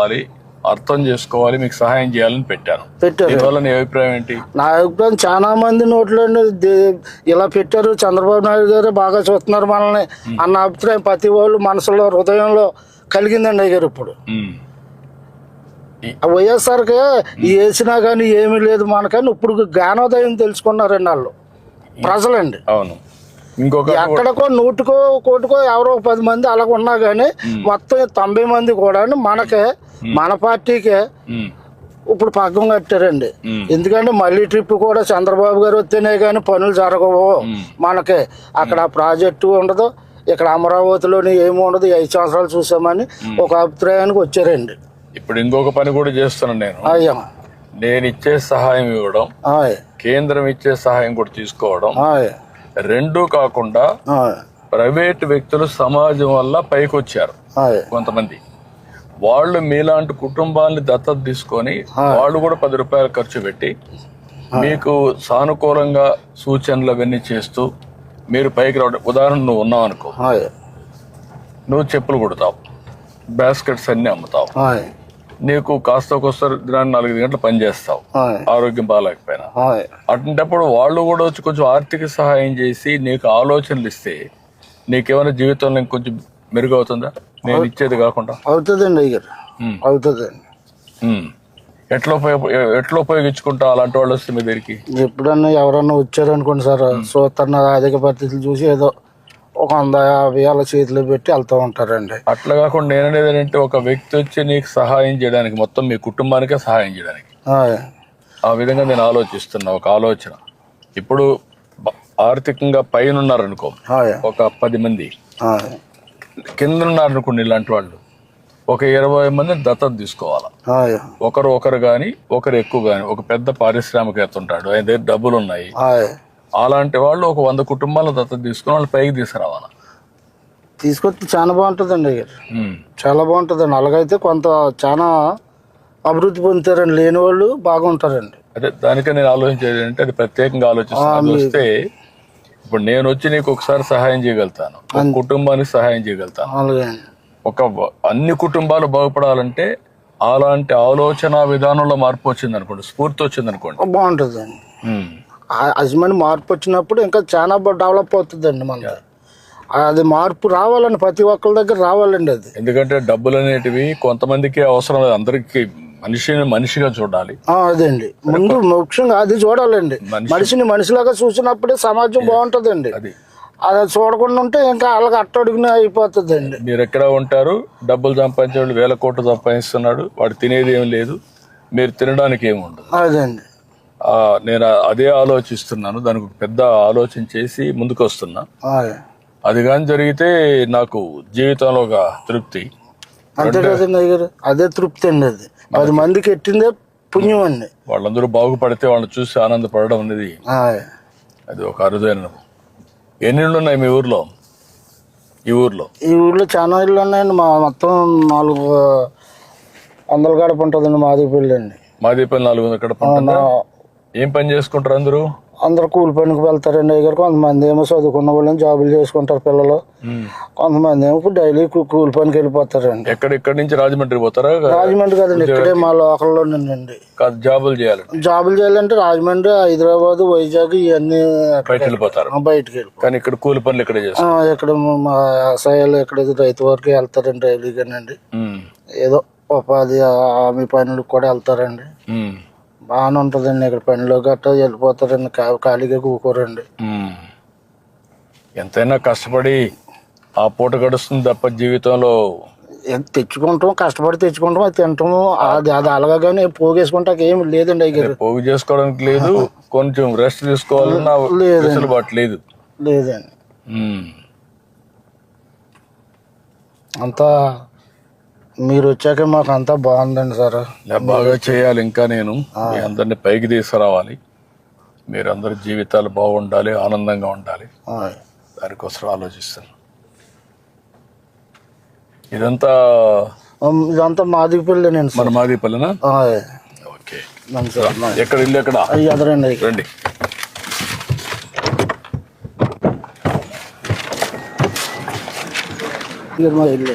చేసుకోవాలి అర్థం చేసుకోవాలి మీకు సహాయం చేయాలని పెట్టాను. పెట్టారు. దీనివల్ల నీ అభిప్రాయం ఏంటి? నా అభిప్రాయం చాలా మంది నోట్లో ఇలా పెట్టారు. చంద్రబాబు నాయుడు గారు బాగా చూస్తున్నారు మనల్ని అన్న అభిప్రాయం ప్రతి వాళ్ళు మనసులో హృదయంలో కలిగిందండి అయ్యారు ఇప్పుడు. వైఎస్ఆర్కి వేసినా కానీ ఏమీ లేదు మనకని ఇప్పుడు జ్ఞానోదయం తెలుసుకున్నారండి వాళ్ళు. ప్రజలండి. అవును. ఇంకొక ఎక్కడికో నూటికో కోటికో ఎవరో పది మంది అలాగ ఉన్నా కానీ మొత్తం తొంభై మంది కూడా మనకే మన పార్టీకే. ఇప్పుడు పగ్గం కట్టారండి. ఎందుకంటే మళ్ళీ ట్రిప్ కూడా చంద్రబాబు గారు వస్తేనే కానీ పనులు జరగవు. మనకి. అక్కడ ప్రాజెక్టు ఉండదు. ఇక్కడ అమరావతిలోని ఏమి ఉండదు. ఐదు సంవత్సరాలు చూసామని ఒక అభిప్రాయానికి వచ్చారండి. ఇప్పుడు ఇంకొక పని కూడా చేస్తున్నాను నేను. అయ్యా నేను ఇచ్చే సహాయం ఇవ్వడం కేంద్రం ఇచ్చే సహాయం కూడా తీసుకోవడం రెండూ కాకుండా ప్రైవేట్ వ్యక్తులు సమాజం వల్ల పైకి వచ్చారు ఆయ్ కొంతమంది. వాళ్ళు మీలాంటి కుటుంబాన్ని దత్తత తీసుకొని వాళ్ళు కూడా పది రూపాయలు ఖర్చు పెట్టి మీకు సానుకూలంగా సూచనలు అవన్నీ చేస్తూ మీరు పైకి రావడం. ఉదాహరణ నువ్వు ఉన్నావు అనుకో. నువ్వు చెప్పులు కుడతావు. బాస్కెట్స్ అన్ని అమ్ముతావు. నీకు కాస్త ఒకసారి దినాన్ని నాలుగు గంటలు పని చేస్తావు ఆయ్ ఆరోగ్యం బాగాలేకపోయినా. అటువంటిప్పుడు వాళ్ళు కూడా వచ్చి కొంచెం ఆర్థిక సహాయం చేసి నీకు ఆలోచనలు ఇస్తే నీకేమైనా జీవితంలో ఇంకొంచెం మెరుగవుతుందా? నేను ఇచ్చేది కాకుండా. అవుతుందండి అయ్యారు. అవుతుందండి. ఎట్లా ఉపయోగ ఎట్లా ఉపయోగించుకుంటా అలాంటి వాళ్ళు వస్తే మీ దగ్గరికి? ఎప్పుడన్నా ఎవరన్నా వచ్చారనుకోండి సార్ చూస్తున్న ఆర్థిక పరిస్థితులు చూసి ఏదో ఒక వంద యాభై వేల చేతిలో పెట్టి వెళ్తూ ఉంటారండి. అట్లా కాకుండా నేను అనేది ఏంటంటే ఒక వ్యక్తి వచ్చి నీకు సహాయం చేయడానికి మొత్తం మీ కుటుంబానికే సహాయం చేయడానికి. ఆ విధంగా నేను ఆలోచిస్తున్నా ఒక ఆలోచన. ఇప్పుడు ఆర్థికంగా పైన ఉన్నారనుకో ఒక పది మంది. కింద ఉన్నారనుకోండి ఇలాంటి వాళ్ళు. ఒక ఇరవై మందిని దత్తత తీసుకోవాలా? ఒకరు ఒకరు కానీ ఒకరు ఎక్కువ కానీ ఒక పెద్ద పారిశ్రామికవేత్త ఉంటాడు ఆయన దగ్గర డబ్బులు ఉన్నాయి అలాంటి వాళ్ళు ఒక వంద కుటుంబాలను దత్తత తీసుకుని వాళ్ళు పైకి తీసుకురావాలా? తీసుకొస్తే చాలా బాగుంటుందండి. అయ్యారు. చాలా బాగుంటుందండి. అలాగైతే కొంత చాలా అభివృద్ధి పొందుతారండి లేని వాళ్ళు బాగుంటారండి. అదే దానికే నేను ఆలోచించేది అంటే అది ప్రత్యేకంగా ఆలోచిస్తాను వస్తే ఇప్పుడు నేను వచ్చి నీకు ఒకసారి సహాయం చేయగలుగుతాను. కుటుంబానికి సహాయం చేయగలుగుతాను. అలాగే ఒక అన్ని కుటుంబాలు బాగుపడాలంటే అలాంటి ఆలోచన విధానంలో మార్పు వచ్చింది అనుకోండి స్ఫూర్తి వచ్చింది అనుకోండి బాగుంటుందండి అజమాని మార్పు వచ్చినప్పుడు ఇంకా చాలా బాగా డెవలప్ అవుతుందండి మనకి అది మార్పు రావాలండి ప్రతి ఒక్కరి దగ్గర రావాలండి అది. ఎందుకంటే డబ్బులు అనేటివి కొంతమందికి అవసరం లేదు. అందరికి మనిషిని మనిషిగా చూడాలి. అదండి ముందు ముఖ్యంగా అది చూడాలండి. మనిషి- మనిషిని మనిషిలాగా చూసినప్పుడే సమాజం బాగుంటుందండి. అది. అది చూడకుండా ఉంటే ఇంకా అలాగ అట్టడుగున అయిపోతుందండి. మీరు ఎక్కడ ఉంటారు డబ్బులు సంపాదించేవాడు వేల కోట్లు సంపాదిస్తున్నాడు వాడు తినేది ఏం లేదు మీరు తినడానికి ఏమి ఉండదు. అదండి నేను అదే ఆలోచిస్తున్నాను దానికి పెద్ద ఆలోచన చేసి ముందుకు వస్తున్నా. అది కానీ జరిగితే నాకు జీవితంలో ఒక తృప్తి. అంతే కదండి అయ్యారు అదే తృప్తి అండి అది. పది మందికి ఎట్టిందే పుణ్యం అండి. వాళ్ళందరూ బాగుపడితే వాళ్ళని చూసి ఆనందపడడం అనేది. అది ఒక అరుదైన ఎన్ని ఉన్నాయి మీ ఊర్లో? ఈ ఊర్లో? ఈ ఊర్లో చాలా ఇళ్ళు ఉన్నాయండి. మా మొత్తం నాలుగు వందల గడప ఉంటుందండి మాది పెళ్ళి అండి. మాదీపల్లి నాలుగు వందల కడప ఉంటుందా? ఏం పని చేసుకుంటారు అందరూ? అందరు కూలి పనికి వెళ్తారండి అయ్యారు కొంతమంది ఏమో చదువుకున్న వాళ్ళని జాబులు చేసుకుంటారు పిల్లలు. కొంతమంది ఏమో ఇప్పుడు డైలీ కూలి పనికి వెళ్ళిపోతారండి. ఎక్కడ ఇక్కడి నుంచి రాజమండ్రి పోతారా? రాజమండ్రి కదండి ఇక్కడే మా లోకల్లోనండి కాదు జాబులు చేయాలి జాబులు చేయాలంటే రాజమండ్రి హైదరాబాద్ వైజాగ్ ఇవన్నీ బయట వెళ్ళిపోతారు. బయటికి వెళ్ళి కానీ ఇక్కడ కూలి పనులు ఇక్కడే చేస్తారు. ఇక్కడ మా వ్యవసాయాలు ఇక్కడ రైతు వరకు వెళ్తారండి డైలీగానండి ఉమ్. ఏదో ఉపాధి హామీ పనులకు కూడా వెళ్తారండి. బాగానే ఉంటుందండి. ఇక్కడ పనిలో గట్టా వెళ్ళిపోతారండి. కా- ఖాళీగా కూకోరండి. ఉమ్. ఎంతైనా కష్టపడి ఆ పూట గడుస్తుంది తప్ప జీవితంలో. ఏం తెచ్చుకుంటాం కష్టపడి తెచ్చుకుంటాం అది తింటాము. అది అది అలాగా కానీ పోగేసుకుంటాక ఏమి లేదండి అయ్యారు పోగు చేసుకోవడానికి లేదు కొంచెం రెస్ట్ తీసుకోవాలన్నా లేదండి. వెసులుబాటు లేదు. లేదండి. ఉమ్. అంతా మీరు వచ్చాక మాకు అంతా బాగుందండి సార్. బాగా చేయాలి ఇంకా నేను. మీ అందరిని పైకి తీసుకురావాలి. మీరందరి జీవితాలు బాగుండాలి ఆనందంగా ఉండాలి. దానికోసం ఆలోచిస్తాను ఇదంతా ఇదంతా మాది పెళ్ళేనండి మన మాదిపల్లినా ఓకే. ఎక్కడ ఇల్లు ఎక్కడ? ఎదరండి రండి. మా ఇల్లు.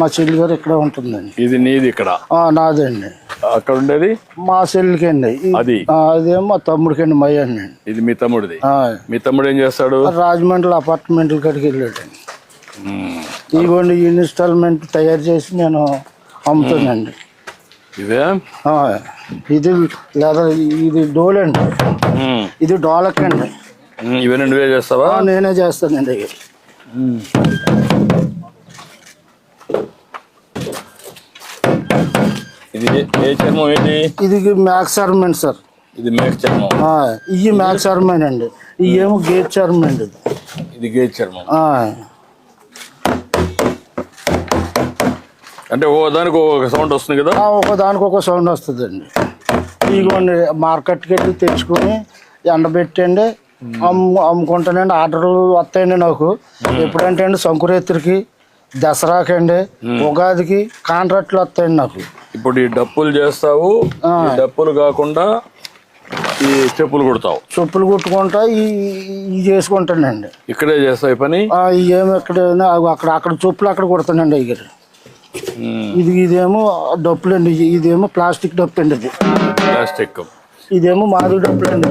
మా చెల్లి గారు ఇక్కడ ఉంటుందండి. ఇది నీది ఇక్కడ? నాదండి అక్కడ ఉండేది? మా చెల్లికి అండి. అది? అదేమో మా తమ్ముడికి అండి ఇది మీ తమ్ముడిది? మీ తమ్ముడు ఏం చేస్తాడు? రాజమండ్రి అపార్ట్మెంట్ల కాడికి వెళ్ళాడండి. ఉమ్. ఇదిగోండి ఇన్స్టాల్మెంట్ తయారు చేసి నేను అమ్ముతానండి ఇదే? ఇది లేదా ఇది డోల్ అండి. ఇది డోలక్ అండి ఇవన్నీ నువ్వే చేస్తావా? నేనే చేస్తానండి ఇవి. ఇది ఏ- ఏ చర్మం ఏంటి? ఇది మ్యాక్స్ చర్మన్ సార్. ఇది మేక చర్మం. ఇవి మ్యాక్స్ చర్మన్ అండి. ఇవి ఏమో గేట్ చర్మన్ అండి ఇది. ఇది గేజ్ చర్మం. అంటే ఓ దానికి ఒక సౌండ్ వస్తుంది కదా? ఆ, ఒక దానికి ఒక సౌండ్ వస్తుందండి. ఇదిగోండి మార్కెట్కి వెళ్ళి తెచ్చుకొని ఎండబెట్టండి. అమ్ము అమ్ముకుంటానండి. ఆర్డర్లు వస్తాయండి నాకు. ఎప్పుడంటే అండి సంకురేత్రికి దసరాకండి ఉగాదికి కాంట్రాక్ట్లు వస్తాయండి నాకు. ఇప్పుడు ఈ డప్పులు చేస్తావు ఈ డప్పులు కాకుండా ఈ చెప్పులు కుడతావు. చెప్పులు కుట్టుకుంటా ఈ ఇవి చేసుకుంటానండి. ఇక్కడే చేస్తావు ఈ పని? ఎక్కడైనా అవి అక్కడ అక్కడ చెప్పులు అక్కడ కుడతానండి ఉమ్. ఇది ఇదేమో డప్పులు అండి ఇదేమో ప్లాస్టిక్ డప్పు అండి ఇది. ప్లాస్టిక్. ఇదేమో మాది డప్పులు అండి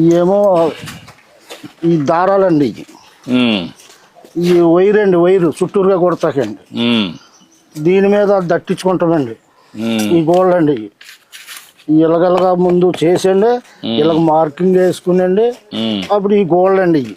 ఇవేమో ఈ దారాలండి. ఈ వైర్ అండి వైరు చుట్టూరుగా కొడతాకండి. దీని మీద దట్టించుకుంటామండి. ఈ గోల్డ్ అండి ఇలాగలగా ముందు చేసండి ఇలాగ మార్కింగ్ వేసుకునండి. అప్పుడు ఈ గోల్డ్ అండి ఇవి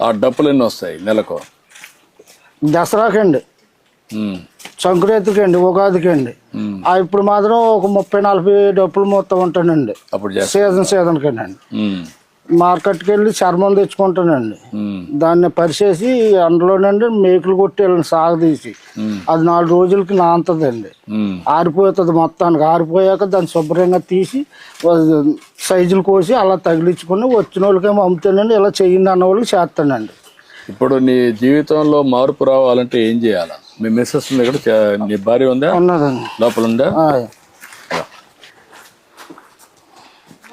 ఆ. డప్పులు ఎన్ని వస్తాయి నెలకు దసరాకండి ఉమ్. సంక్రాంతికి అండి ఉగాదికి అండి. ఆ ఇప్పుడు మాత్రం ఒక ముప్పై నలభై డప్పులు మొత్తం ఉంటానండి అప్పుడు సీజన్ సీజన్కి అండి ఉమ్. మార్కెట్కి వెళ్ళి చర్మం తెచ్చుకుంటానండి. దాన్ని పరిచేసి అందులోనండి మేకులు కొట్టి వెళ్ళి సాగదీసి. అది నాలుగు రోజులకి నాంతదండి. ఆరిపోతుంది మొత్తానికి. ఆరిపోయాక దాన్ని శుభ్రంగా తీసి సైజులు కోసి అలా తగిలించుకొని వచ్చిన వాళ్ళకేమో అమ్ముతానండి. ఇలా చెయ్యండి అన్న వాళ్ళకి చేస్తానండి. ఇప్పుడు నీ జీవితంలో మార్పు రావాలంటే ఏం చేయాలా? మీ మిస్సెస్ ఉంది ఇక్కడ నీ భార్య ఉందా? ఉన్నదండి. లోపల ఉందా ఆ.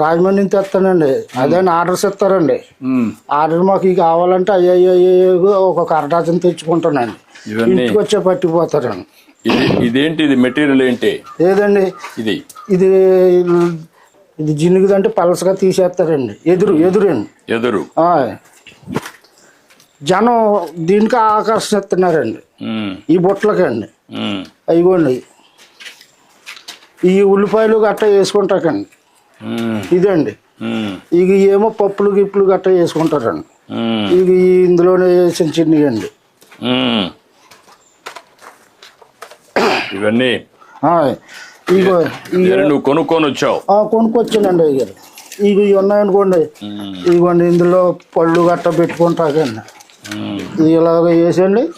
రాజమండ్రి నుంచి తెస్తానండి అదే ఆర్డర్స్ ఇస్తారండి. ఆర్డర్ మాకు ఇవి కావాలంటే అయ్యో ఒక అరడాచం తెచ్చుకుంటానండి. ఇవన్నీ. ఇంటికి వచ్చే పట్టిపోతారండి. ఇది ఇదేంటి ఇది మెటీరియల్ ఏంటి? ఏదండి? ఇది. ఇది ఇది జినుగుదంటే పలసగా తీసేస్తారండి. ఎదురు ఎదురండి. ఎదురు. జనం దీనికి ఆకర్షిస్తున్నారండి ఈ బుట్టలకండి. ఉమ్, అయిగోండి ఈ ఉల్లిపాయలు గట్ట వేసుకుంటాకండి. ఇదండి. ఇక ఏమో పప్పులు గిప్పులు గట్ట వేసుకుంటారండి ఇక ఇందులోనే వేసిన చిన్నయండి. ఉమ్. ఇవన్నీ? ఇగో ఇవన్నీ నువ్వు కొనుక్కొని వచ్చావు ఆ, కొనుక్కొచ్చానండి ఇక ఇవి ఉన్నాయనుకోండి ఇదిగోండి ఇందులో పళ్ళు గట్ట పెట్టుకుంటాకండి ఇలాగ వేసండి.